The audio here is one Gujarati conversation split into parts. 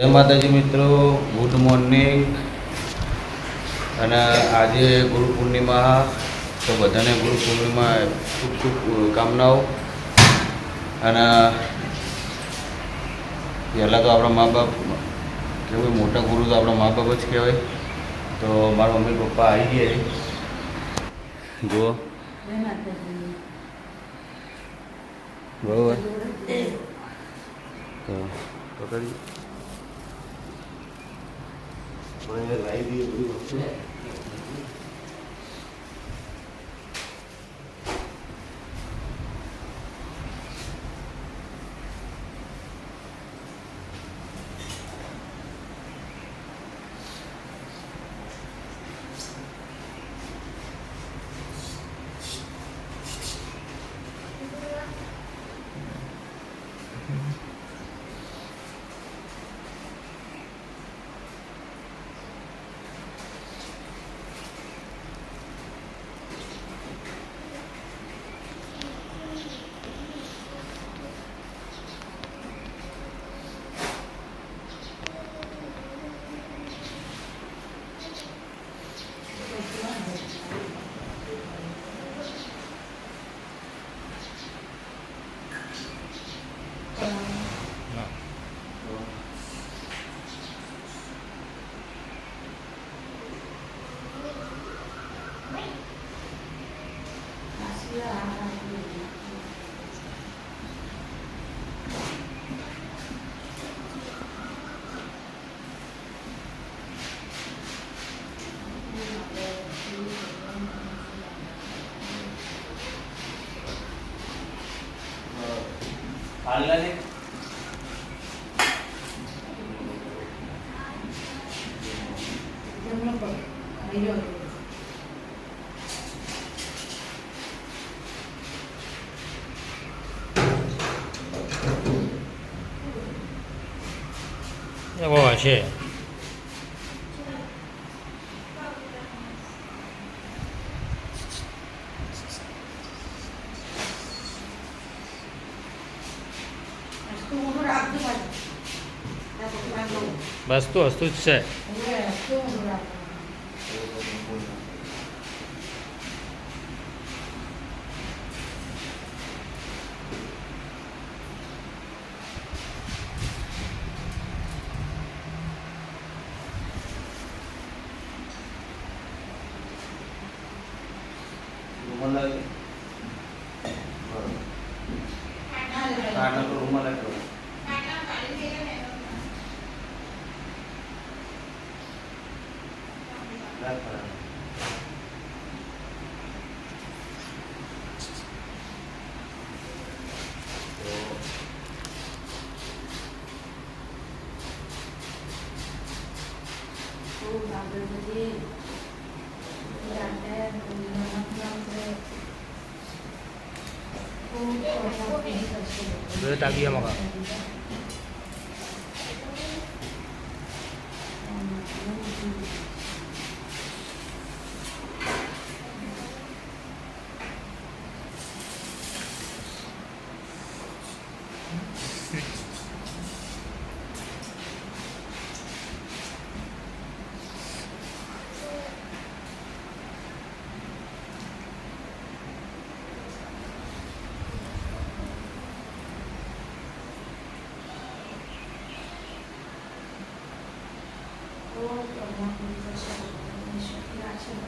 જય માતાજી મિત્રો ગુડ મોર્નિંગ. અને આજે ગુરુ પૂર્ણિમા તો બધાને ગુરુ પૂર્ણિમા ખૂબ ખૂબ કામનાઓ અને પહેલાં તો આપણા મા બાપ કેવું મોટા ગુરુ તો આપણા મા બાપ જ કહેવાય. તો મારા મમ્મી પપ્પા આવી ગયા જુઓ. બરોબર. તો પકડી. મને લાવી દઈએ બધી વસ્તુ હાલને એવો હશે બસ તો હસ્તું જ છે. আমরা બે તાકીએ મગા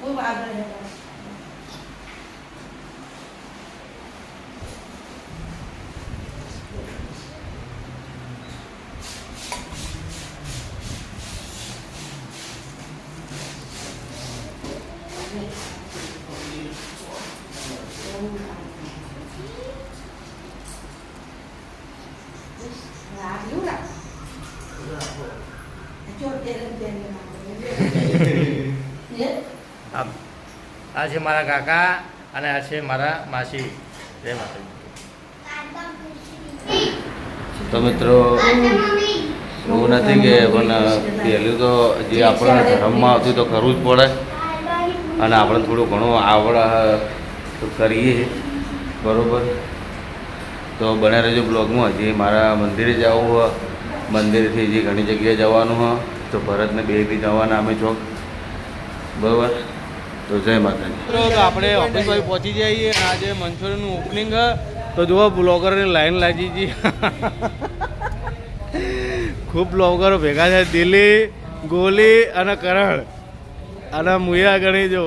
ખૂબ આગળ હતા આવ્યું ને ચોર તેલ તેલ આ આ છે મારા કાકા અને આ છે મારા માસી. જય માતાજી. તો મિત્રો, એવું નથી કે પણ પહેલું તો જે આપણને ધર્મમાં આવતું તો કરવું જ પડે. અને આપણે થોડું ઘણું આવડ કરીએ. બરાબર? તો બને રહેજો બ્લોગમાં. હજી મારા મંદિરે જવું હોય, મંદિરથી જે ઘણી જગ્યાએ જવાનું હોય, તો ભરતને બે બી જવાના અમે ચોક. બરાબર? તો જય માતાજી. મિત્રો તો આપણે ઓફિસ પર પહોંચી જઈએ આજે મંચુરિયનનું ઓપનિંગ તો જુઓ બ્લોગરની લાઈન લાગી ગઈ. ખૂબ બ્લોગરો ભેગા છે દિલ્હી ગોલી અને કરણ. અને મુયા ગણી જો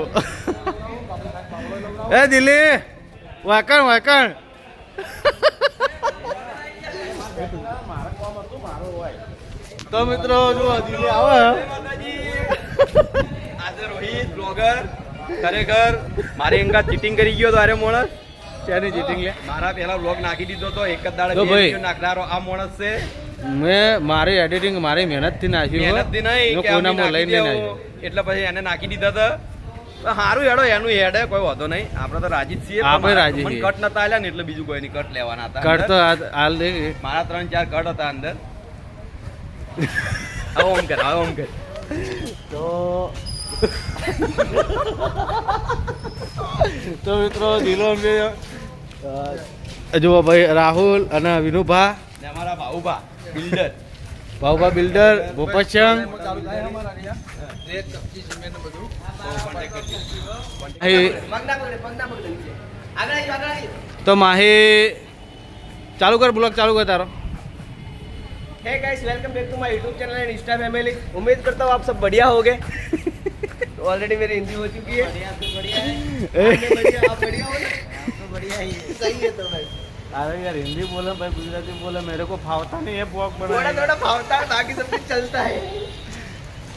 એ દિલ્હી વાકણ વાકણ. તો મિત્રો જો દિલ્હી આવે. આજે રોહિત બ્લોગર ખરેખર મારી અંગા ચીટિંગ કરી ગયો તો અરે માણસ? ત્યાંની ચીટિંગ લે? મારા પહેલા બ્લોગ નાખી દીધો તો એક જ દાડે ભાઈ. નાખનારો આ મોણસ છે. મેં મારી એડિટિંગ મારી મહેનતથી નાખ્યું મહેનતથી નહીં કોઈના મોં લઈને નાખ્યું એટલે પછી એને નાખી દીધા હતા સારું હેડો એનું હેડે કોઈ વાંધો નહીં. આપણે તો રાજી છીએ આપણે રાજી છીએ. કટ નતા આલ્યા ને એટલે બીજું કોઈ નહીં કટ લેવાના હતા કટ તો હાલ દે મારા ત્રણ ચાર કટ હતા અંદર. આવો ઓમ કર આવો ઓમ કર. તો તો મિત્રો દિલો અંગે જુઓ ભાઈ રાહુલ અને વિનુભા ને અમારા ભાઉભા બિલ્ડર ભાઉભા બિલ્ડર ભૂપતચંદ અહીં તો માહી ચાલુ કર બ્લોગ ચાલુ કર તારો hey guys welcome back to my YouTube channel and insta family उम्मीद करता हूँ आप सब बढ़िया होगे तो ऑलरेडी मेरी हिंदी हो चुकी है बढ़िया तो बढ़िया है बढ़िया आप बढ़िया हो ना आप तो बढ़िया ही है सही है तो भाई अरे यार हिंदी बोले भाई गुजराती बोले मेरे को फावता नहीं है ब्लॉग थोड़ा बनाने थोड़ा फावता है बाकी सब कुछ चलता है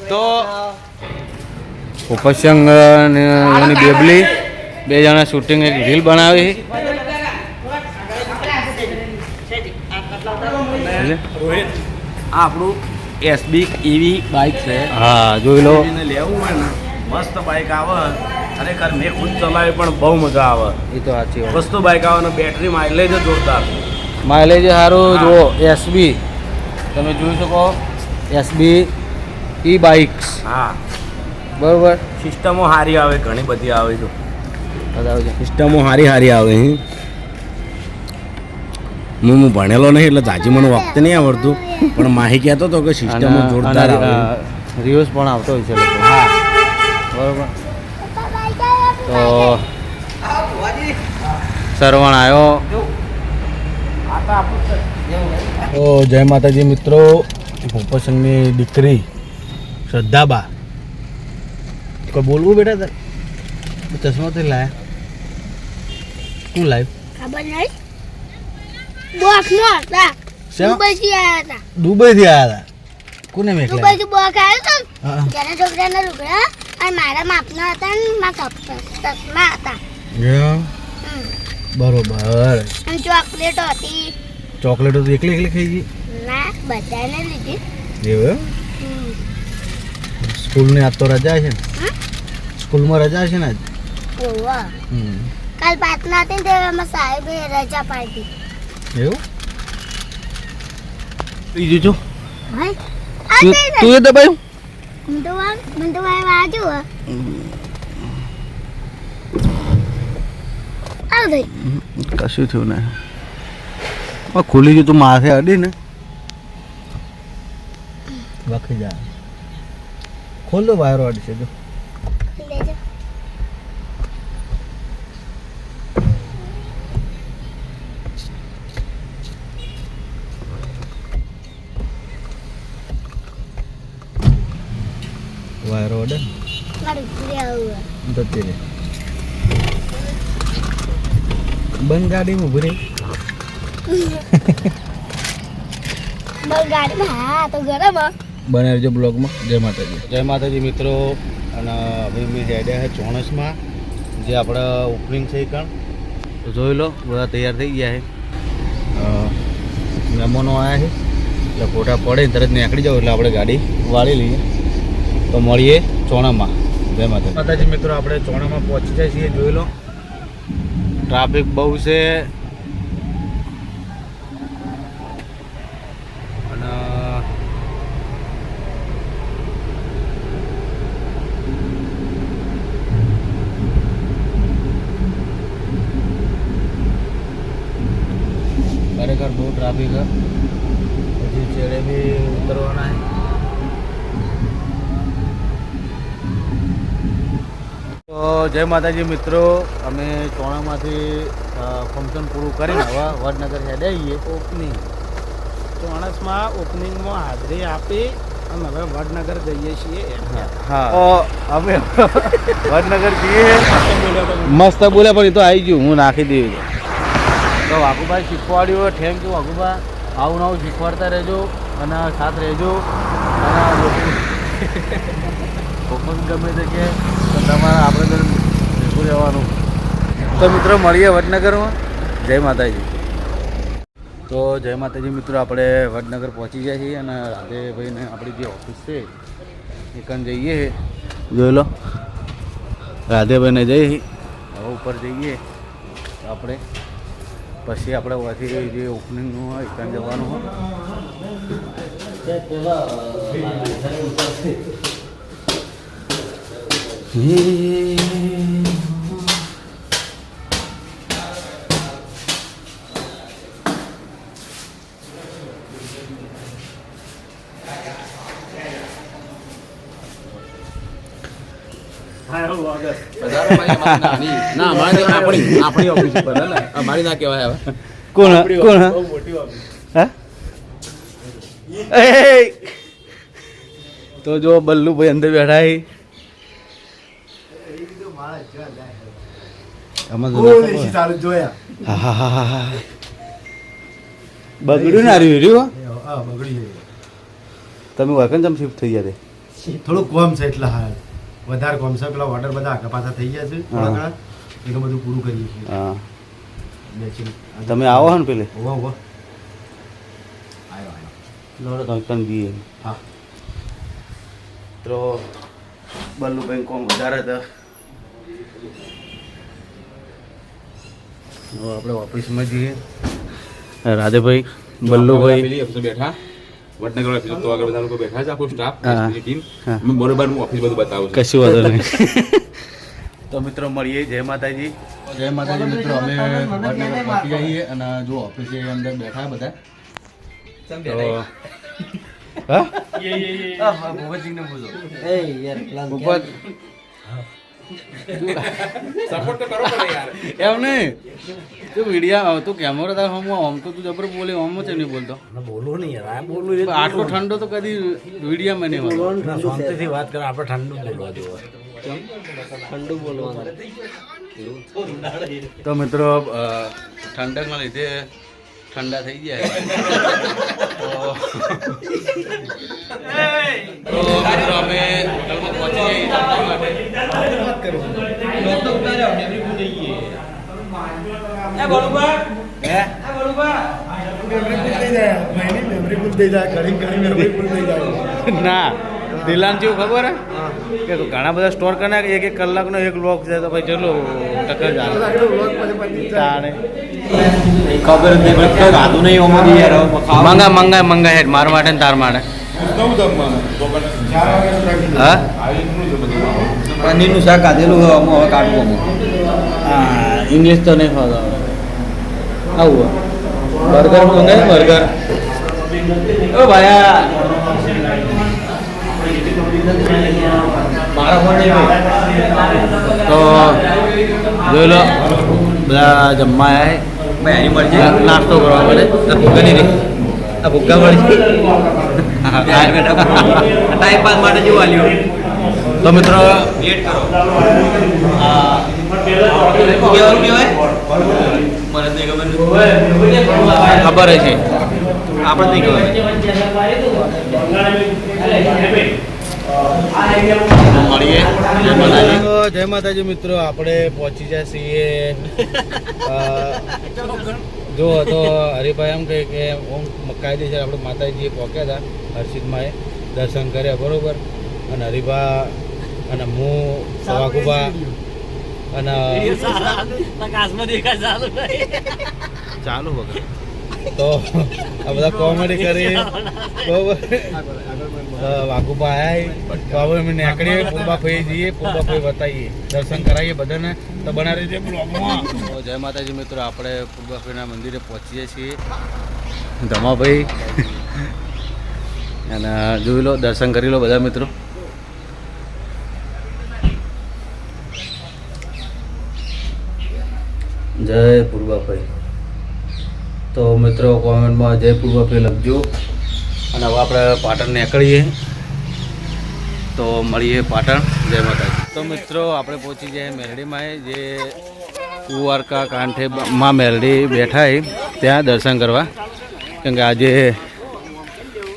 તો ઉપસંગ અને એની બેબલી બે જણા શૂટિંગ એક રીલ બનાવી રોહિત આ આપણું એસબી ઈવી બાઇક છે હા જોઈ લો એને લેવું હોય ને મસ્ત બાઇક આવે. ખરેખર મેં ખુદ ચલાવી પણ બહુ મજા આવે. એ તો સાચી વાત. વસ્તુ બાઇક આવે અને બેટરી માઇલેજ જોરદાર. માઇલેજ સારું જુઓ એસબી તમે જોઈ શકો એસબી ઈ બાઇક્સ હા. બરોબર? સિસ્ટમો સારી આવે ઘણી બધી આવે છે. સિસ્ટમો સારી સારી આવે હે. હું હું ભણેલો નહીં એટલે તાજી મને વખતે નહીં આવડતું. પણ માહી કહેતો હતો કે સિસ્ટમો જોરદાર આવે. રિવર્સ પણ આવતો હોય છે હા. બરોબર. તો સરવણ આવ્યો તો જય માતાજી મિત્રો ભૂપતસિંહની દીકરી શ્રદ્ધાબા. કોઈ બોલવું બેટા તાર ચશ્મા તો લાયા. શું લાવ્યું ખબર નહીં બોક્સમાં હતા? દુબઈથી આવ્યા હતા. દુબઈથી આવ્યા હતા. કોને મેકલા દુબઈથી બોક્સ આવ્યો હતો જેના છોકરાના લુગડા અને મારા માપના હતા ને મારા ચશ્મા હતા. બરોબર અને ચોકલેટ હતી ચોકલેટો તો એકલી એકલી ખાઈ ગઈ ના બધાને લીધી એવું. સ્કૂલની આજ તો રજા છે ને? સ્કૂલમાં રજા છે ને આજ ઓવા હમ. કાલ પ્રાર્થના હતી ને તે અમે સાહેબે રજા પાડી એવું બીજું જો તું એ દબાયું મંટુ વાળ વાજુ આવ કશું થયું ને ખુલી ગયું તું માથે અડી ને વખી જાય ખોલ દો વાયરો છે જો વાયરો અડે ને મારું ઘરે આવું જતી રહે બંધ ગાડી ઊભી રહી બસ ગાડીમાં હા તો ગરમ હો. બનાવજો બ્લોગમાં જય માતાજી જય માતાજી મિત્રો. અને હવે મેં હેડ્યા છે ચોણસમાં જે આપણા ઓપનિંગ છે કણ. તો જોઈ લો બધા તૈયાર થઈ ગયા છે. મહેમાનો આવ્યા છે. એટલે ફોટા પડે ને તરત નીકળી જાવ એટલે આપણે ગાડી વાળી લઈએ. તો મળીએ ચોણામાં. જય માતા માતાજી મિત્રો આપણે ચોણામાં પહોંચી જાય છીએ જોઈ લો. ટ્રાફિક બહુ છે. અને ખરેખર બહુ ટ્રાફિક હજી છેડે બી તો જય માતાજી મિત્રો અમે ચોણામાંથી ફંક્શન પૂરું કરીને હવે વડનગર હેડે આવીએ. ઓપનિંગ ચોણસમાં ઓપનિંગમાં હાજરી આપી અને હવે વડનગર જઈએ છીએ એમ. હા તો અમે વડનગર જઈએ. મસ્ત બોલે પણ એ તો આવી ગયું હું નાખી દઉં તો વાઘુભાઈ શીખવાડ્યું થેન્ક યુ વાઘુભા. આવું નવું શીખવાડતા રહેજો અને સાથ રહેજો. અને લોકો ગમે તે કે તો તમારે આપણે તો ભેગું રહેવાનું તો મિત્રો મળીએ વડનગરમાં જય માતાજી તો જય માતાજી મિત્રો આપણે વડનગર પહોંચી ગયા છીએ અને રાધે ભાઈને આપણી જે ઓફિસ છે એ કન જઈએ જોઈ લો રાધેભાઈને જઈ હવે ઉપર જઈએ આપણે પછી આપણે ઓછી જે ઓપનિંગનું હોય ત્યાં જવાનું હોય ના અમારે તો આપણી આપણી ઓફિસ પર અમારી ના કહેવાય હવે કોણ કોણ હા તો જો બલ્લુભાઈ અંદર બેઠા છે આમાં તો ના ખબર. હા, હા, હા, હા, હા. બગડ્યું ના રહ્યું રહ્યું હો? હા બગડી તમે વાકન જમ શિફ્ટ થઈ ગયા થોડું કોમ છે એટલે હા વધારે કોમ છે પેલા ઓર્ડર બધા આગા પાછા થઈ ગયા છે થોડા ઘણા. એટલે બધું પૂરું કરીએ છીએ. હા. તમે આવો હો ને પેલે. હોવા હોવા આવ્યો આવ્યો લોડો હા. તો બલ્લુભાઈ કોમ વધારે હતા. હવે આપણે ઓફિસમાં જઈએ. રાધેભાઈ બલ્લુભાઈ. બેઠા. વડનગર ઓફિસ તો આગળ બધા લોકો બેઠા છે આખો સ્ટાફ ટીમ. બરોબર હું ઓફિસ બધું બતાવું કશું વાંધો નહીં. તો મિત્રો મળીએ. જય માતાજી. જય માતાજી મિત્રો અમે વડનગર પહોંચી જઈએ અને જો ઓફિસે અંદર બેઠા બધા. ભૂપત. સપોર્ટ તો કરો પડે યાર. એમ નહીં. તું વિડિયા તું કેમેરો તાર હમ આમ તો તું જબર બોલે આમ છે નહીં બોલતો. બોલો નહીં યાર. આ બોલું એ આટલો ઠંડો તો કદી વિડીયામાં નહીં બોલો ના, શાંતિથી વાત કરો આપણે ઠંડુ બોલવા જેવું ઠંડુ બોલવાનું. તો મિત્રો ઠંડકના લીધે ઠંડા થઈ ગયા તો તો મિત્રો અમે લગભગ પહોંચી જઈએ ઠંડા માટે મેમરી ફૂલ થઈ જાય. ઘણી ઘણી મેમરી ફૂલ થઈ જાય. ના દિલાન જેવું ખબર હે? કે ઘણા બધા સ્ટોર કરે એક એક કલાકનો એક લોક છે તો ભાઈ ચલો ટકર જાણે ખબર જ નહીં પણ નહીં અમારી યાર મંગા મંગા મંગા હેડ માર માટે ને તાર માટે. હા? પનીરનું શાક ખાધેલું હવે અમે હવે કાઢવું અમે હા ઇંગ્લિશ તો નહીં ખાતો આવું બર્ગર મંગાય બર્ગર. ઓ ભાયા મારા ફોન તો જોઈ લો બધા જમવા આવ્યા એની મરજી. નાસ્તો કરવા માટે. ભૂગા નહીં આ ભૂગા મળી ટાઈમ પાસ માટે જોવા લ્યો. તો મિત્રો વેટ કરો. કેવાનું કહેવાય મને ખબર ખબર છે આપણે નહીં ખબર જય માતાજી. મિત્રો આપણે પહોંચી જાય છીએ. જો તો હરિભાઈ એમ કહે કે ઓમ કાયદેસર આપણે માતાજીએ પહોંચ્યા હતા હર્ષિતમાં દર્શન કર્યા બરોબર? અને હરિભા અને હું સવાકુભા અને ચાલુ વગર. તો આ બધા કોમેડી કરી. વાઘુબા આયા તો હવે અમે નીકળીએ પૂંબા ફઈ જઈએ પૂંબા ફઈ બતાવીએ. દર્શન કરાવીએ બધાને. તો બનાવી છે જય માતાજી મિત્રો, આપણે પૂંબા ફઈના મંદિરે પહોંચીએ છીએ. ધમાભાઈ. અને જોઈ લો, દર્શન કરી લો બધા મિત્રો. જય પૂર્વાભાઈ તો મિત્રો કોમેન્ટમાં જય પૂર્વાભાઈ લખજો. અને હવે આપણે પાટણ નીકળીએ. તો મળીએ પાટણ. જય માતાજી. તો મિત્રો, આપણે પહોંચી જાય મેરડીમાં. જે કુવારકા કાંઠે માં મેરડી બેઠા ત્યાં દર્શન કરવા. કેમ કે આજે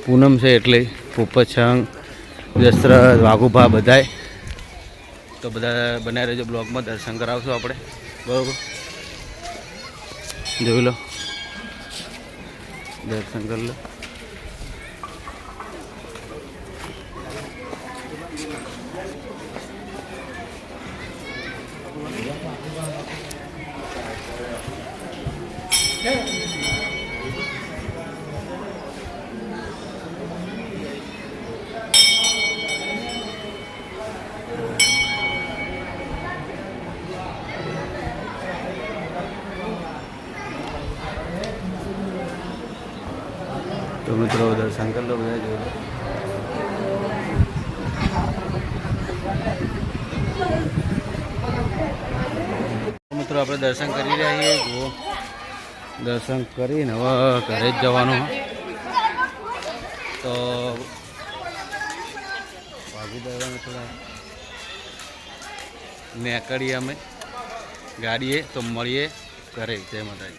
પૂનમ છે એટલે પોપતસંગ દશરથ, વાઘુભા બધાય. તો બધા બનાવી રહેજો બ્લોગમાં. દર્શન કરાવશું આપણે. બરાબર? જોઈ લો. દર્શન કરી તો મિત્રો દર્શન કરી લો બધા જોઈ મિત્રો આપણે દર્શન કરી રહ્યા છીએ દર્શન કરીને હવે ઘરે જ જવાનું. તો ભાગીદારાને થોડા. નીકળીએ અમે ગાડીએ, તો મળીએ ઘરે. જય માતાજી.